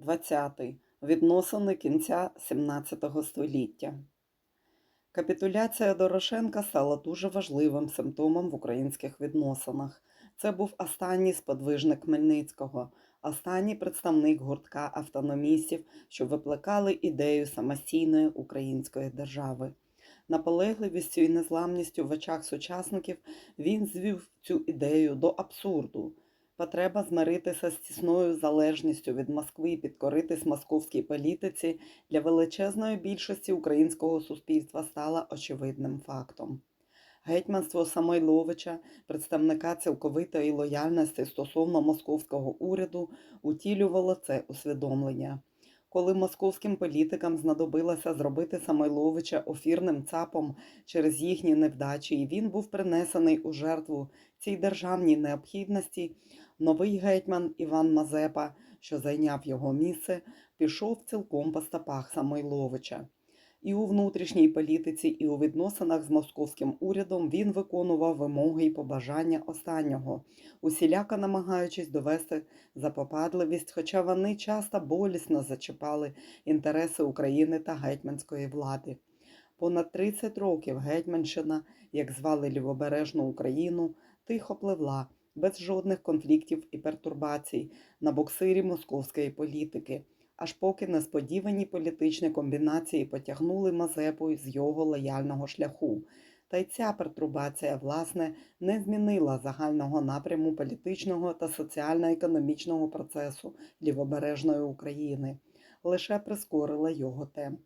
20. Відносини кінця 17 століття. Капітуляція Дорошенка стала дуже важливим симптомом в українських відносинах. Це був останній сподвижник Хмельницького, останній представник гуртка автономістів, що викликали ідею самостійної української держави. Наполегливістю і незламністю в очах сучасників він звів цю ідею до абсурду. Потреба змиритися з тісною залежністю від Москви і підкоритись московській політиці для величезної більшості українського суспільства стала очевидним фактом. Гетьманство Самойловича, представника цілковитої лояльності стосовно московського уряду, утілювало це усвідомлення. Коли московським політикам знадобилося зробити Самойловича офірним цапом через їхні невдачі, і він був принесений у жертву цій державній необхідності, новий гетьман Іван Мазепа, що зайняв його місце, пішов цілком по стопах Самойловича. І у внутрішній політиці, і у відносинах з московським урядом він виконував вимоги і побажання останнього, усіляко намагаючись довести запопадливість, хоча вони часто болісно зачіпали інтереси України та гетьманської влади. Понад 30 років Гетьманщина, як звали Лівобережну Україну, тихо пливла, без жодних конфліктів і пертурбацій на боксирі московської політики аж поки несподівані політичні комбінації потягнули Мазепу з його лояльного шляху. Та й ця пертурбація, власне, не змінила загального напряму політичного та соціально-економічного процесу лівобережної України, лише прискорила його темп.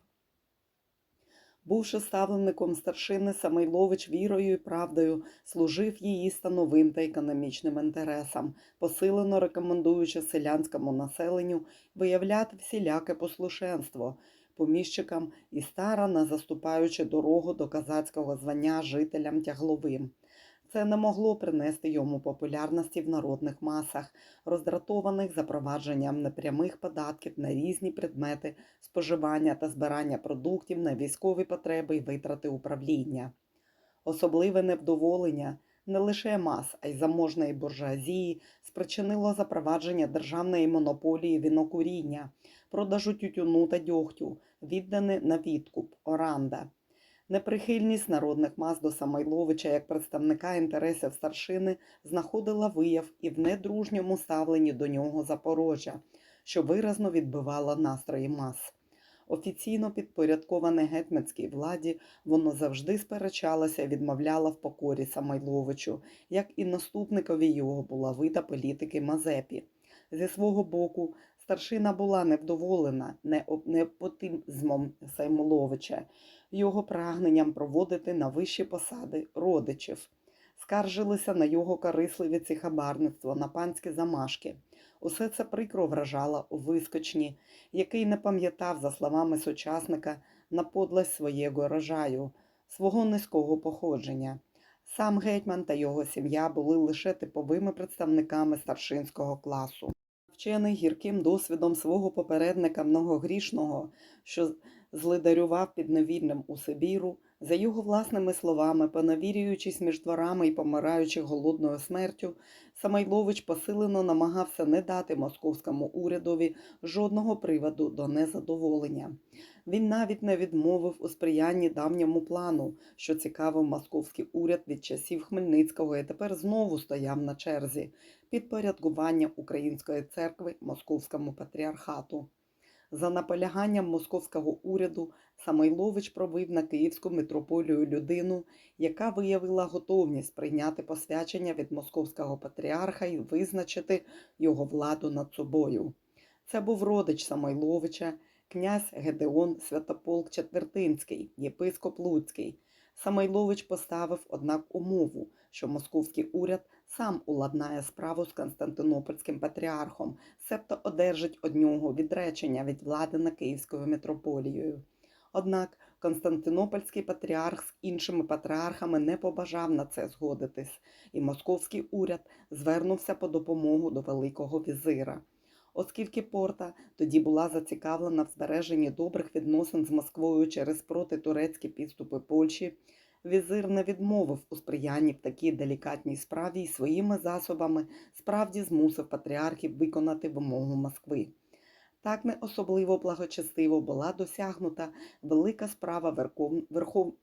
Бувши ставленником старшини, Самойлович вірою і правдою служив її становим та економічним інтересам, посилено рекомендуючи селянському населенню виявляти всіляке послушенство поміщикам і старано заступаючи дорогу до казацького звання жителям тягловим. Це не могло принести йому популярності в народних масах, роздратованих запровадженням непрямих податків на різні предмети споживання та збирання продуктів на військові потреби і витрати управління. Особливе невдоволення не лише мас, а й заможної буржуазії спричинило запровадження державної монополії вінокуріння, продажу тютюну та дьогтю, віддане на відкуп, оранда. Неприхильність народних мас до Самойловича як представника інтересів старшини знаходила вияв і в недружньому ставленні до нього Запорожжя, що виразно відбивало настрої мас. Офіційно підпорядковане гетьманській владі, воно завжди сперечалося і відмовляло в покорі Самойловичу, як і наступникові його булавита політики Мазепі. Зі свого боку, старшина була невдоволена непотизмом Саймоловича, його прагненням проводити на вищі посади родичів, скаржилися на його корисливіці хабарництво, на панські замашки. Усе це прикро вражало у вискочні, який не пам'ятав, за словами сучасника, на подлесть своєго рожаю, свого низького походження. Сам гетьман та його сім'я були лише типовими представниками старшинського класу. Вчений гірким досвідом свого попередника многогрішного, що злидарював під невільним у Сибіру, за його власними словами, понавірюючись між дворами і помираючи голодною смертю, Самойлович посилено намагався не дати московському урядові жодного приводу до незадоволення. Він навіть не відмовив у сприянні давньому плану, що цікавив московський уряд від часів Хмельницького і тепер знову стояв на черзі підпорядкування Української церкви Московському патріархату. За наполяганням московського уряду Самойлович пробив на Київську митрополію людину, яка виявила готовність прийняти посвячення від московського патріарха і визначити його владу над собою. Це був родич Самойловича, князь Гедеон Святополк Четвертинський, єпископ Луцький. Самойлович поставив, однак, умову, що московський уряд сам уладнає справу з Константинопольським патріархом, себто одержить од нього відречення від влади над Київською митрополією. Однак Константинопольський патріарх з іншими патріархами не побажав на це згодитись, і московський уряд звернувся по допомогу до Великого візира. Оскільки порта тоді була зацікавлена в збереженні добрих відносин з Москвою через протитурецькі підступи Польщі, візир не відмовив у сприянні в такій делікатній справі і своїми засобами справді змусив патріархів виконати вимогу Москви. Так не особливо благочестиво була досягнута велика справа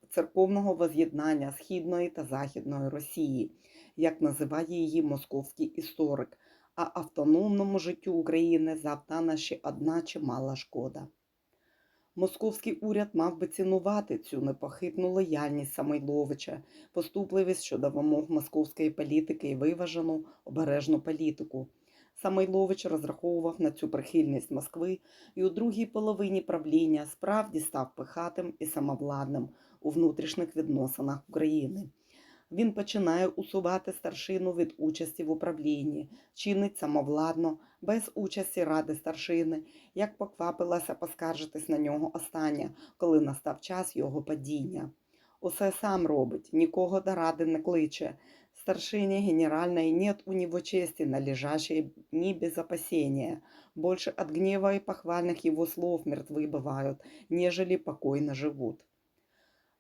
церковного воз'єднання Східної та Західної Росії, як називає її московський історик, а автономному життю України завдана ще одна чимала шкода. Московський уряд мав би цінувати цю непохитну лояльність Самойловича, поступливість щодо вимог московської політики і виважену обережну політику. Самойлович розраховував на цю прихильність Москви і у другій половині правління справді став пихатим і самовладним у внутрішніх відносинах України. Він починає усувати старшину від участі в управлінні, чинить самовладно, без участі ради старшини, як поквапилася поскаржитись на нього остання, коли настав час його падіння. Усе сам робить, нікого до ради не кличе. Старшине генеральной нет у него чести, належащей ни без опасения. Больше от гнева и похвальных его слов мертвы бывают, нежели покойно живут.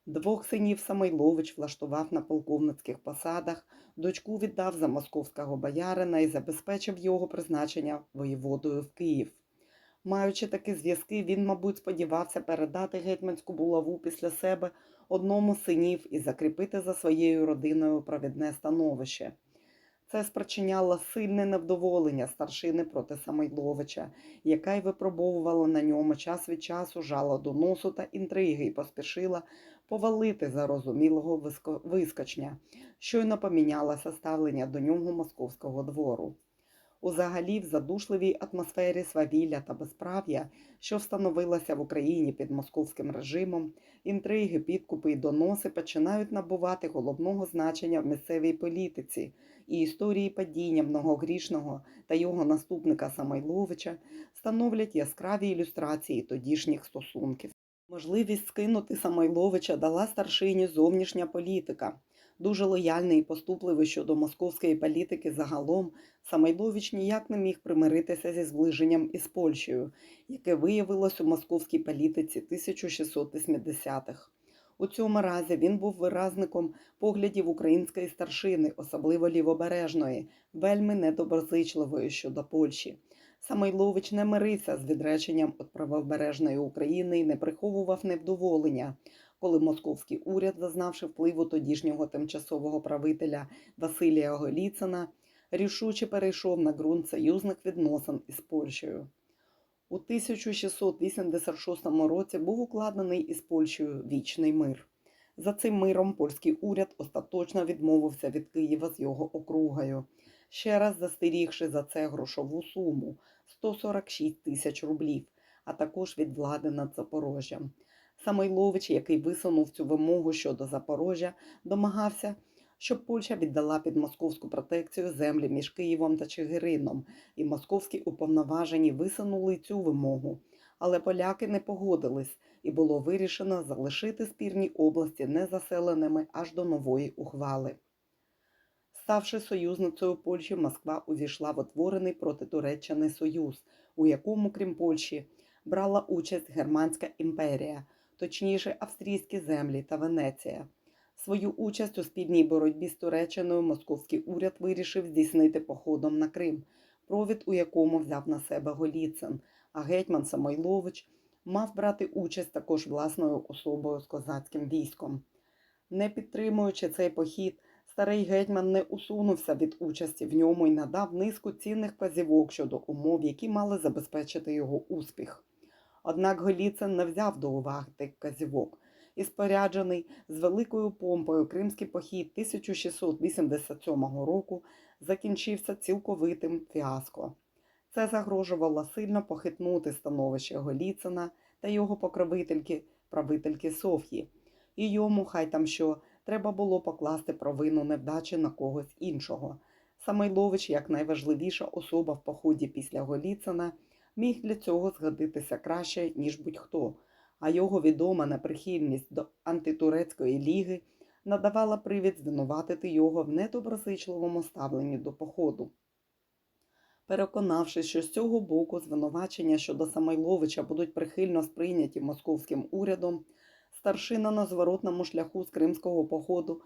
Двох синів Самойлович влаштував на полковницьких посадах, дочку віддав за московського боярина і забезпечив його призначення воєводою в Київ. Маючи такі зв'язки, він, мабуть, сподівався передати гетьманську булаву після себе одному з синів і закріпити за своєю родиною провідне становище. Це спричиняло сильне невдоволення старшини проти Самойловича, яка й випробовувала на ньому час від часу жало до носу та інтриги і поспішила повалити зарозумілого виско- вискочня, щойно помінялося ставлення до нього московського двору. Узагалі, в задушливій атмосфері свавілля та безправ'я, що встановилася в Україні під московським режимом, інтриги, підкупи і доноси починають набувати головного значення в місцевій політиці, і історії падіння многогрішного та його наступника Самойловича становлять яскраві ілюстрації тодішніх стосунків. Можливість скинути Самойловича дала старшині зовнішня політика. Дуже лояльний і поступливий щодо московської політики загалом, Самойлович ніяк не міг примиритися зі зближенням із Польщею, яке виявилось у московській політиці 1680-х. У цьому разі він був виразником поглядів української старшини, особливо лівобережної, вельми недоброзичливої щодо Польщі. Самойлович не мирився з відреченням від правобережної України і не приховував невдоволення, коли московський уряд, зазнавши впливу тодішнього тимчасового правителя Василія Голіцина, рішуче перейшов на ґрунт союзних відносин із Польщею. У 1686 році був укладений із Польщею вічний мир. За цим миром польський уряд остаточно відмовився від Києва з його округою, ще раз застерігши за це грошову суму 146 тисяч рублів, а також від влади над Запорожжям. Самойлович, який висунув цю вимогу щодо Запорожжя, домагався, щоб Польща віддала під московську протекцію землі між Києвом та Чигирином, і московські уповноважені висунули цю вимогу. Але поляки не погодились, і було вирішено залишити спірні області незаселеними аж до нової ухвали. Ставши союзницею Польщі, Москва увійшла в утворений проти Туреччини союз, у якому, крім Польщі, брала участь Германська імперія, точніше австрійські землі та Венеція. Свою участь у спільній боротьбі з Туреччиною московський уряд вирішив здійснити походом на Крим, провід у якому взяв на себе Голіцин, а гетьман Самойлович мав брати участь також власною особою з козацьким військом. Не підтримуючи цей похід, старий гетьман не усунувся від участі в ньому і надав низку цінних вказівок щодо умов, які мали забезпечити його успіх. Однак Голіцин не взяв до уваги тих вказівок і споряджений з великою помпою кримський похід 1687 року закінчився цілковитим фіаско. Це загрожувало сильно похитнути становище Голіцина та його покровительки, правительки Соф'ї, і йому, хай там що, треба було покласти провину невдачі на когось іншого. Самойлович, як найважливіша особа в поході після Голіцина, міг для цього згодитися краще, ніж будь-хто, а його відома неприхильність до антитурецької ліги надавала привід звинуватити його в недоброзичливому ставленні до походу. Переконавшись, що з цього боку звинувачення щодо Самойловича будуть прихильно сприйняті московським урядом, старшина на зворотному шляху з кримського походу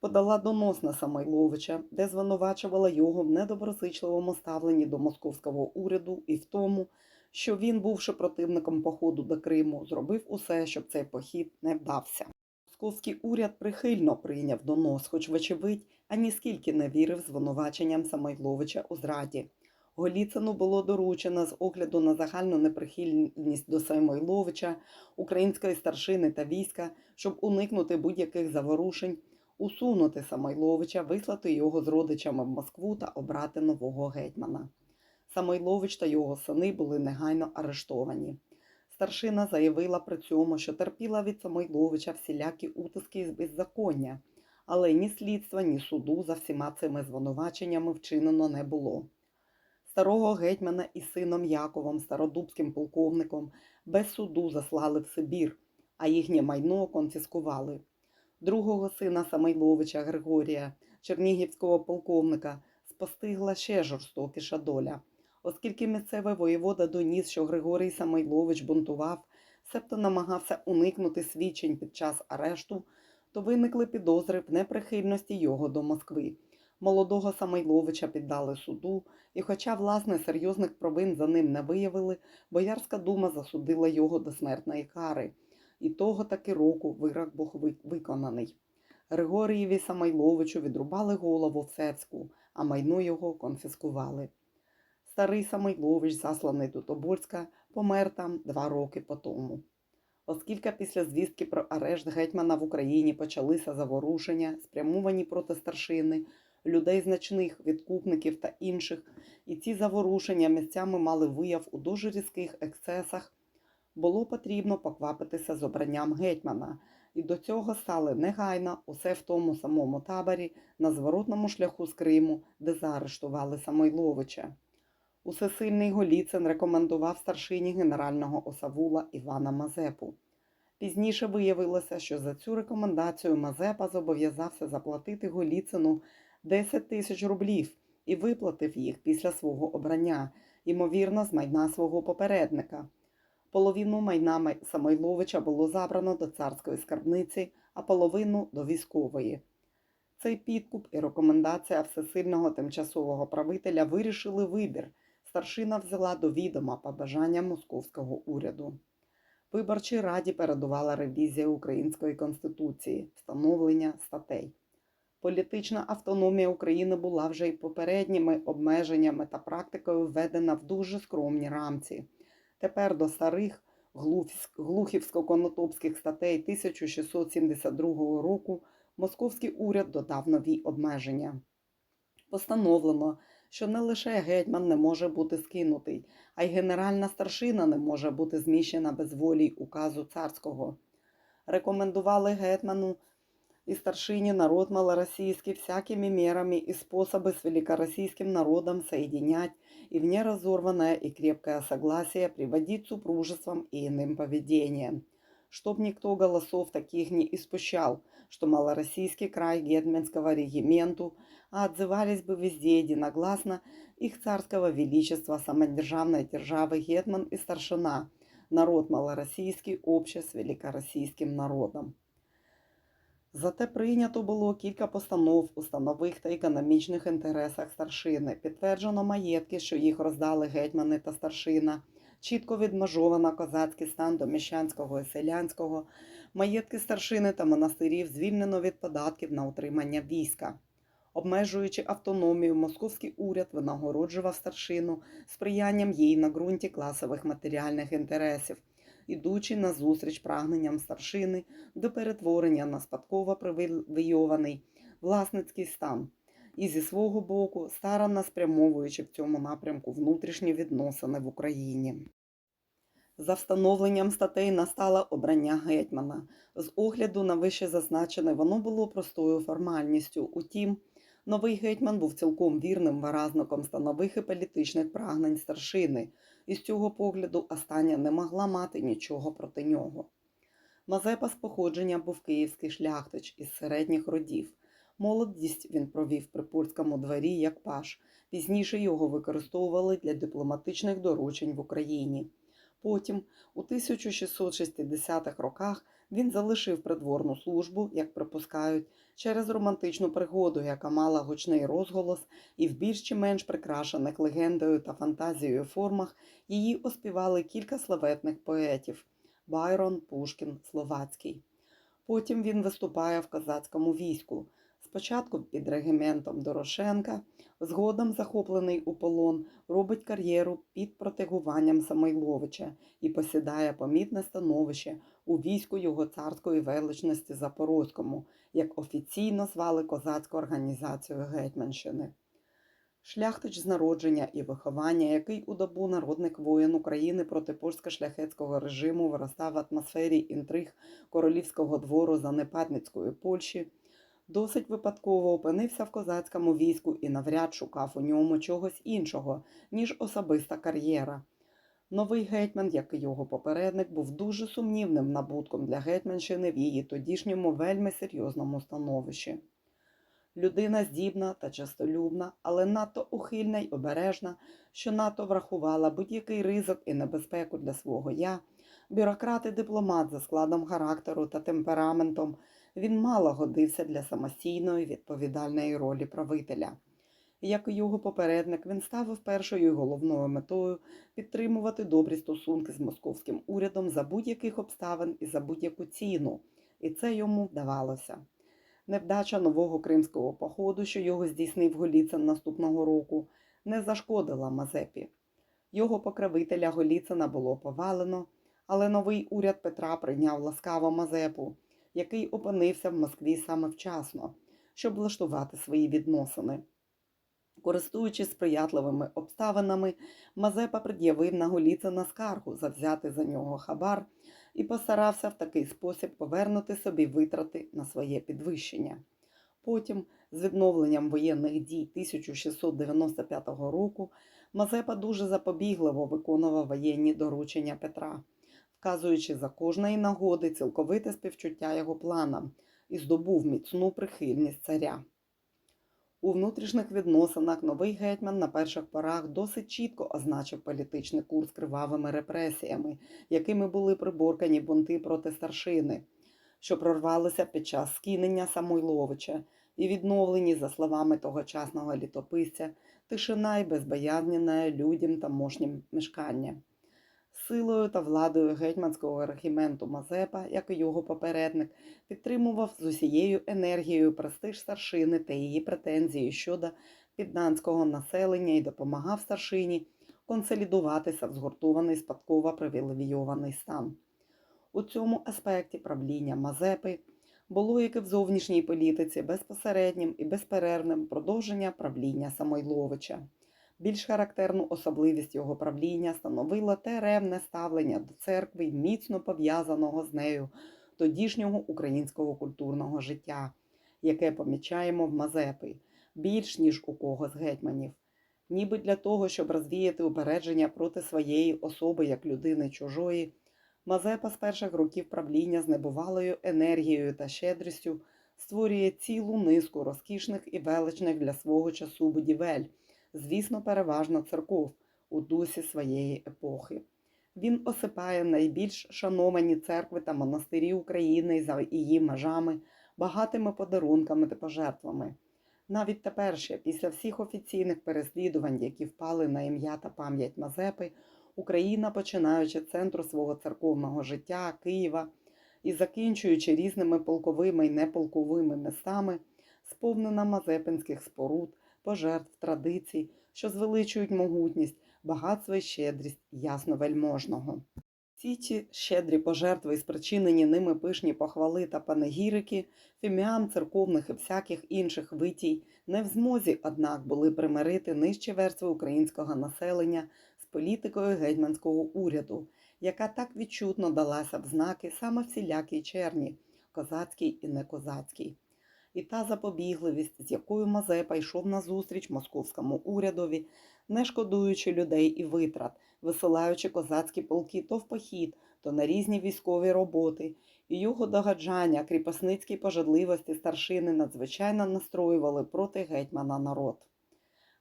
подала донос на Самойловича, де звинувачувала його в недоброзичливому ставленні до московського уряду і в тому, що він, бувши противником походу до Криму, зробив усе, щоб цей похід не вдався. Московський уряд прихильно прийняв донос, хоч, вочевидь, аніскільки не вірив звинуваченням Самойловича у зраді. Голіцину було доручено з огляду на загальну неприхильність до Самойловича, української старшини та війська, щоб уникнути будь-яких заворушень, усунути Самойловича, вислати його з родичами в Москву та обрати нового гетьмана. Самойлович та його сини були негайно арештовані. Старшина заявила при цьому, що терпіла від Самойловича всілякі утиски і беззаконня, але ні слідства, ні суду за всіма цими звинуваченнями вчинено не було. Старого гетьмана із сином Яковом, стародубським полковником, без суду заслали в Сибір, а їхнє майно конфіскували. Другого сина Самойловича Григорія, чернігівського полковника, спостигла ще жорстокіша доля. Оскільки місцевий воєвода доніс, що Григорій Самойлович бунтував, себто намагався уникнути свідчень під час арешту, то виникли підозри в неприхильності його до Москви. Молодого Самойловича піддали суду, і, хоча, власне, серйозних провин за ним не виявили, Боярська дума засудила його до смертної кари. І того таки року вирок був виконаний. Григорієві Самойловичу відрубали голову в Севську, а майно його конфіскували. Старий Самойлович, засланий до Тобольська, помер там два роки по тому. Оскільки після звістки про арешт гетьмана в Україні почалися заворушення, спрямовані проти старшини, людей значних, відкупників та інших, і ці заворушення місцями мали вияв у дуже різких ексцесах, було потрібно поквапитися з обранням гетьмана, і до цього стали негайно усе в тому самому таборі на зворотному шляху з Криму, де заарештували Самойловича. Усесильний Голіцин рекомендував старшині генерального осавула Івана Мазепу. Пізніше виявилося, що за цю рекомендацію Мазепа зобов'язався заплатити Голіцину 10 тисяч рублів і виплатив їх після свого обрання, ймовірно, з майна свого попередника. Половину майна Май- Самойловича було забрано до царської скарбниці, а половину до військової. Цей підкуп і рекомендація всесильного тимчасового правителя вирішили вибір. Старшина взяла до відома побажання московського уряду. Виборчій раді передувала ревізія Української конституції, встановлення статей. Політична автономія України була вже й попередніми обмеженнями та практикою введена в дуже скромні рамці. Тепер до старих глухівсько-конотопських статей 1672 року московський уряд додав нові обмеження. Постановлено, що не лише гетьман не може бути скинутий, а й генеральна старшина не може бути зміщена без волі указу царського. Рекомендували гетьману и старшине народ малороссийский всякими мерами и способы с великороссийским народом соединять и в неразорванное и крепкое согласие приводить супружеством и иным поведением Чтоб никто голосов таких не испущал, что малороссийский край гетманского регименту, а отзывались бы везде единогласно их царского величества самодержавной державы гетман и старшина, народ малороссийский обще с великороссийским народом. Зате прийнято було кілька постанов у станових та економічних інтересах старшини. Підтверджено маєтки, що їх роздали гетьмани та старшина. Чітко відмежовано козацький стан до міщанського і селянського. Маєтки старшини та монастирів звільнено від податків на утримання війська. Обмежуючи автономію, московський уряд винагороджував старшину сприянням їй на ґрунті класових матеріальних інтересів, ідучи назустріч прагненням старшини до перетворення на спадково привілейований власницький стан, і зі свого боку старанно спрямовуючи в цьому напрямку внутрішні відносини в Україні. За встановленням статей настало обрання гетьмана. З огляду на вище зазначене, воно було простою формальністю. Утім, новий гетьман був цілком вірним виразником станових і політичних прагнень старшини, і з цього погляду остання не могла мати нічого проти нього. Мазепа з походження був київський шляхтич із середніх родів. Молодість він провів при польському дворі як паш. Пізніше його використовували для дипломатичних доручень в Україні. Потім, у 1660-х роках, він залишив придворну службу, як припускають, через романтичну пригоду, яка мала гучний розголос, і в більш чи менш прикрашених легендою та фантазією формах її оспівали кілька славетних поетів Байрон, Пушкін, Словацький. Потім він виступає в козацькому війську. Спочатку під регіментом Дорошенка, згодом захоплений у полон, робить кар'єру під протегуванням Самойловича і посідає помітне становище у війську його царської величності Запорозькому, як офіційно звали козацьку організацію Гетьманщини. Шляхтич з народження і виховання, який у добу народник воїн України проти польсько-шляхетського режиму виростав в атмосфері інтриг королівського двору Занепадницької Польщі, досить випадково опинився в козацькому війську і навряд шукав у ньому чогось іншого, ніж особиста кар'єра. Новий гетьман, як і його попередник, був дуже сумнівним набутком для гетьманщини в її тодішньому вельми серйозному становищі. Людина здібна та честолюбна, але надто ухильна й обережна, що надто врахувала будь-який ризик і небезпеку для свого я, бюрократ і дипломат за складом характеру та темпераментом, він мало годився для самостійної відповідальної ролі правителя. Як і його попередник, він ставив першою і головною метою підтримувати добрі стосунки з московським урядом за будь-яких обставин і за будь-яку ціну, і це йому вдавалося. Невдача нового кримського походу, що його здійснив Голіцин наступного року, не зашкодила Мазепі. Його покровителя Голіцина було повалено, але новий уряд Петра прийняв ласкаво Мазепу, який опинився в Москві саме вчасно, щоб влаштувати свої відносини. Користуючись сприятливими обставинами, Мазепа пред'явив на Голіцина скаргу за взяти за нього хабар і постарався в такий спосіб повернути собі витрати на своє підвищення. Потім, з відновленням воєнних дій 1695 року, Мазепа дуже запобігливо виконував воєнні доручення Петра, вказуючи за кожної нагоди цілковите співчуття його планам і здобув міцну прихильність царя. У внутрішніх відносинах новий гетьман на перших порах досить чітко означив політичний курс кривавими репресіями, якими були приборкані бунти проти старшини, що прорвалися під час скинення Самойловича і відновлені, за словами тогочасного літописця, тишина й безбоязнене людям тамошнім мешкання. Силою та владою гетьманського регіменту Мазепа, як і його попередник, підтримував з усією енергією престиж старшини та її претензії щодо підданського населення і допомагав старшині консолідуватися в згуртований спадково привілейований стан. У цьому аспекті правління Мазепи було, як і в зовнішній політиці, безпосереднім і безперервним продовження правління Самойловича. Більш характерну особливість його правління становило те ревне ставлення до церкви, міцно пов'язаного з нею тодішнього українського культурного життя, яке помічаємо в Мазепи, більш ніж у кого з гетьманів. Ніби для того, щоб розвіяти упередження проти своєї особи як людини чужої, Мазепа з перших років правління з небувалою енергією та щедрістю створює цілу низку розкішних і величних для свого часу будівель звісно, переважно церков у дусі своєї епохи. Він осипає найбільш шановані церкви та монастирі України за її межами, багатими подарунками та пожертвами. Навіть тепер ще, після всіх офіційних переслідувань, які впали на ім'я та пам'ять Мазепи, Україна, починаючи центру свого церковного життя Києва і закінчуючи різними полковими і неполковими містами, сповнена мазепинських споруд пожертв, традицій, що звеличують могутність, багатство і щедрість ясновельможного. Ці ті щедрі пожертви і спричинені ними пишні похвали та панегірики, фіміам церковних і всяких інших витій, не в змозі, однак, були примирити нижчі верстви українського населення з політикою гетьманського уряду, яка так відчутно далася в знаки саме всілякій черні, козацькій і некозацькій і та запобігливість, з якою Мазепа йшов назустріч московському урядові, не шкодуючи людей і витрат, висилаючи козацькі полки то в похід, то на різні військові роботи, і його догаджання кріпосницькій пожадливості старшини надзвичайно настроювали проти гетьмана народ.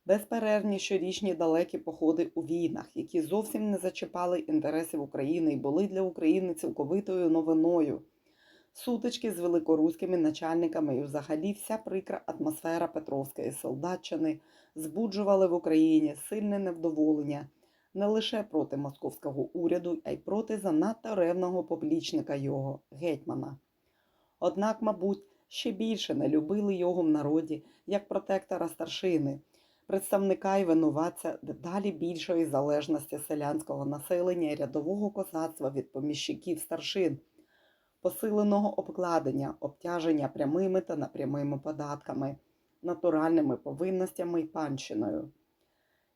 безперервні щорічні далекі походи у війнах, які зовсім не зачіпали інтересів України і були для України цілковитою новиною. Сутички з великоруськими начальниками і взагалі вся прикра атмосфера Петровської солдатчини збуджували в Україні сильне невдоволення не лише проти московського уряду, а й проти занадто ревного поплічника його гетьмана. Однак, мабуть, ще більше не любили його в народі як протектора старшини, представника і винуватця дедалі більшої залежності селянського населення і рядового козацтва від поміщиків старшин, посиленого обкладення, обтяження прямими та непрямими податками, натуральними повинностями і панщиною.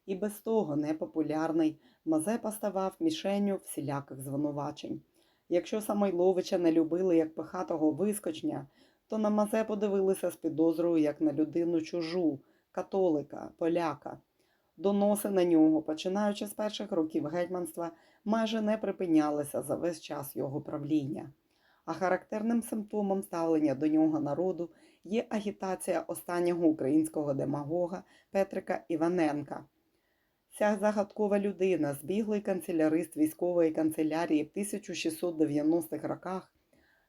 І без того непопулярний Мазепа ставав мішенню всіляких звинувачень. Якщо Самойловича не любили як пихатого вискочня, то на Мазепу дивилися з підозрою як на людину чужу, католика, поляка. Доноси на нього, починаючи з перших років гетьманства, майже не припинялися за весь час його правління. А характерним симптомом ставлення до нього народу є агітація останнього українського демагога Петрика Іваненка. Ця загадкова людина, збіглий канцелярист військової канцелярії в 1690-х роках,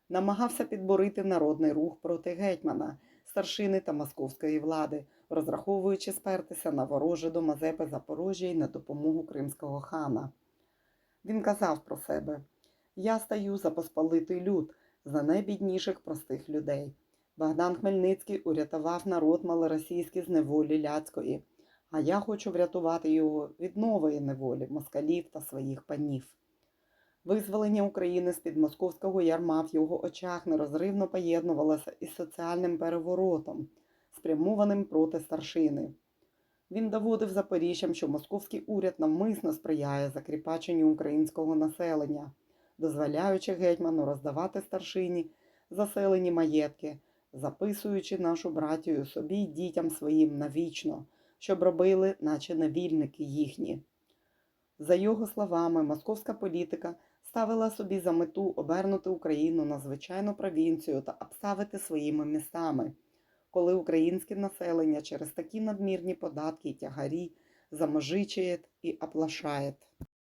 намагався підборити народний рух проти гетьмана, старшини та московської влади, розраховуючи спертися на вороже до Мазепи Запорожжя і на допомогу кримського хана. Він казав про себе: Я стаю за посполитий люд, за найбідніших простих людей. Богдан Хмельницький урятував народ малоросійський з неволі ляцької, а я хочу врятувати його від нової неволі москалів та своїх панів. Визволення України з-під московського ярма в його очах нерозривно поєднувалося із соціальним переворотом, спрямованим проти старшини. Він доводив Запоріжжям, що московський уряд навмисно сприяє закріпаченню українського населення, дозволяючи гетьману роздавати старшині заселені маєтки, записуючи нашу братію собі й дітям своїм навічно, щоб робили, наче невільники їхні. За його словами, московська політика ставила собі за мету обернути Україну на звичайну провінцію та обставити своїми містами, коли українське населення через такі надмірні податки й тягарі заможичує і оплашає.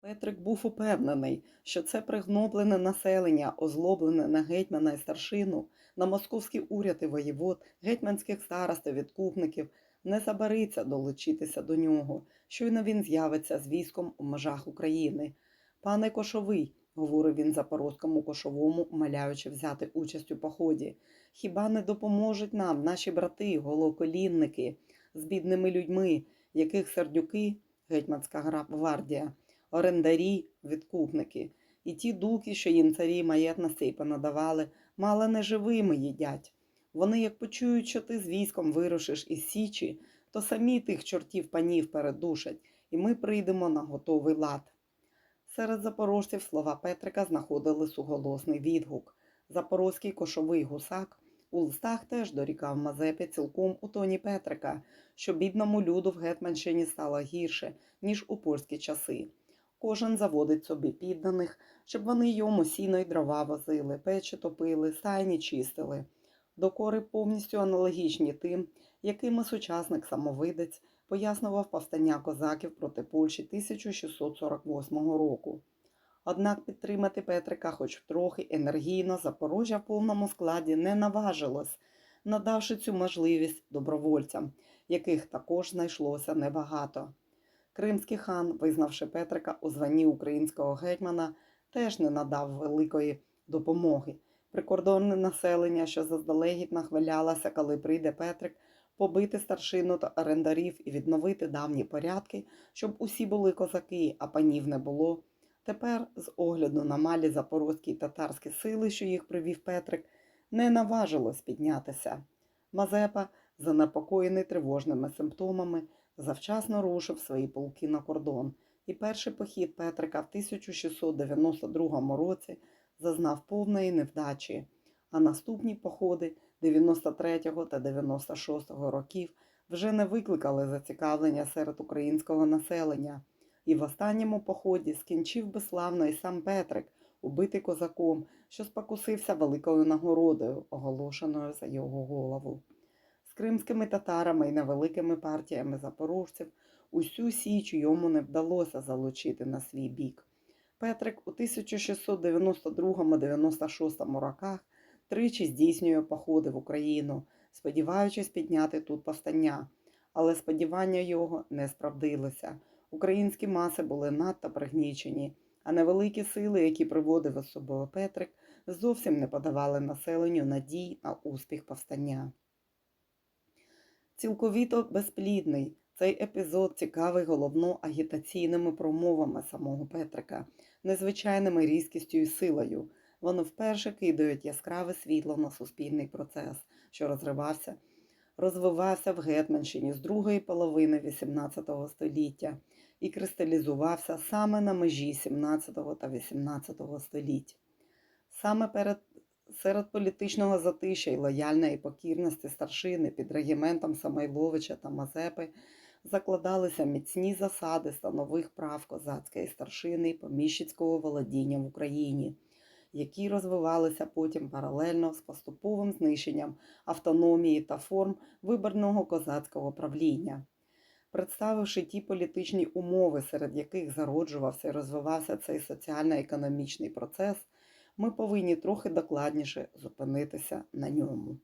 Петрик був упевнений, що це пригноблене населення, озлоблене на гетьмана і старшину, на московський уряд і воєвод, гетьманських старост і відкупників, не забариться долучитися до нього, щойно він з'явиться з військом у межах України. Пане Кошовий, говорив він запорозькому кошовому, умоляючи взяти участь у поході, хіба не допоможуть нам наші брати, голоколінники, з бідними людьми, яких сердюки, гетьманська гвардія, орендарі, відкупники, і ті дуки, що їм царі маєтностей понадавали, мало не живими їдять. Вони, як почують, що ти з військом вирушиш із Січі, то самі тих чортів панів передушать, і ми прийдемо на готовий лад. Серед запорожців слова Петрика знаходили суголосний відгук. Запорозький кошовий гусак у листах теж дорікав Мазепі цілком у тоні Петрика, що бідному люду в Гетманщині стало гірше, ніж у польські часи. Кожен заводить собі підданих, щоб вони йому сіно й дрова возили, печі топили, стайні чистили. Докори повністю аналогічні тим, якими сучасник самовидець пояснював повстання козаків проти Польщі 1648 року. Однак підтримати Петрика хоч трохи енергійно Запорожжя в повному складі не наважилось, надавши цю можливість добровольцям, яких також знайшлося небагато. Кримський хан, визнавши Петрика у званні українського гетьмана, теж не надав великої допомоги. Прикордонне населення, що заздалегідь нахвалялося, коли прийде Петрик, побити старшину та орендарів і відновити давні порядки, щоб усі були козаки, а панів не було. Тепер, з огляду на малі запорозькі й татарські сили, що їх привів Петрик, не наважилось піднятися. Мазепа, занепокоєний тривожними симптомами, завчасно рушив свої полки на кордон, і перший похід Петрика в 1692 році зазнав повної невдачі, а наступні походи 93 та 96 років вже не викликали зацікавлення серед українського населення, і в останньому поході скінчив безславно і сам Петрик, убитий козаком, що спокусився великою нагородою, оголошеною за його голову. Кримськими татарами і невеликими партіями запорожців усю січ йому не вдалося залучити на свій бік. Петрик у 1692-96 роках тричі здійснює походи в Україну, сподіваючись підняти тут повстання, але сподівання його не справдилося. Українські маси були надто пригнічені, а невеликі сили, які приводив із собою Петрик, зовсім не подавали населенню надій на успіх повстання. Цілковіто безплідний цей епізод цікавий головно агітаційними промовами самого Петрика, незвичайними різкістю і силою. Вони вперше кидають яскраве світло на суспільний процес, що розривався, розвивався в Гетманщині з другої половини XVIII століття і кристалізувався саме на межі XVII та XVIII століть. Саме перед серед політичного затища і лояльної покірності старшини під регіментом Самойловича та Мазепи закладалися міцні засади станових прав козацької старшини і поміщицького володіння в Україні, які розвивалися потім паралельно з поступовим знищенням автономії та форм виборного козацького правління. Представивши ті політичні умови, серед яких зароджувався і розвивався цей соціально-економічний процес, ми повинні трохи докладніше зупинитися на ньому.